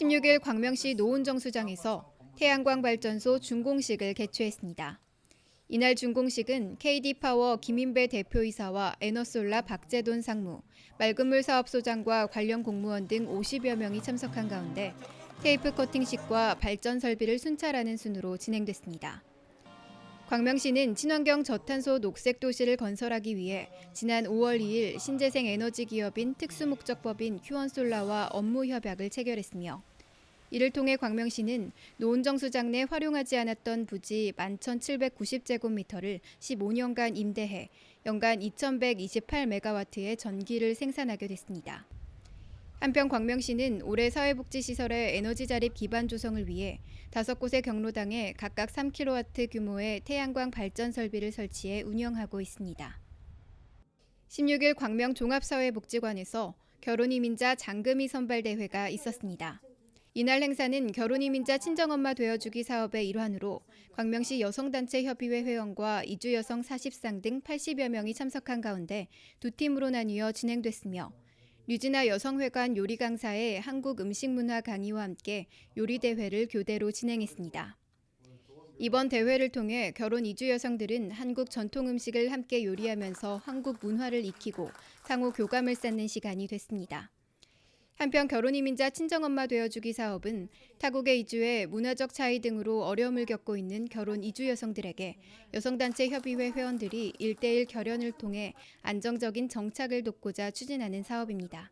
16일 광명시 노은정수장에서 태양광 발전소 준공식을 개최했습니다. 이날 준공식은 KD파워 김인배 대표이사와 에너솔라 박재돈 상무, 맑은물 사업소장과 관련 공무원 등 50여 명이 참석한 가운데 테이프 커팅식과 발전 설비를 순찰하는 순으로 진행됐습니다. 광명시는 친환경 저탄소 녹색 도시를 건설하기 위해 지난 5월 2일 신재생 에너지 기업인 특수목적법인 휴원솔라와 업무 협약을 체결했으며 이를 통해 광명시는 노은정 수장 내 활용하지 않았던 부지 11,790제곱미터를 15년간 임대해 연간 2,128메가와트의 전기를 생산하게 됐습니다. 한편 광명시는 올해 사회복지시설의 에너지 자립 기반 조성을 위해 다섯 곳의 경로당에 각각 3kW 규모의 태양광 발전 설비를 설치해 운영하고 있습니다. 16일 광명 종합사회복지관에서 결혼 이민자 장금이 선발대회가 있었습니다. 이날 행사는 결혼이 민자 친정엄마 되어주기 사업의 일환으로 광명시 여성단체 협의회 회원과 이주 여성 40상 등 80여 명이 참석한 가운데 두 팀으로 나뉘어 진행됐으며 류진아 여성회관 요리 강사의 한국 음식 문화 강의와 함께 요리 대회를 교대로 진행했습니다. 이번 대회를 통해 결혼 이주 여성들은 한국 전통 음식을 함께 요리하면서 한국 문화를 익히고 상호 교감을 쌓는 시간이 됐습니다. 한편 결혼이민자 친정엄마 되어주기 사업은 타국에 이주해 문화적 차이 등으로 어려움을 겪고 있는 결혼 이주 여성들에게 여성단체 협의회 회원들이 일대일 결연을 통해 안정적인 정착을 돕고자 추진하는 사업입니다.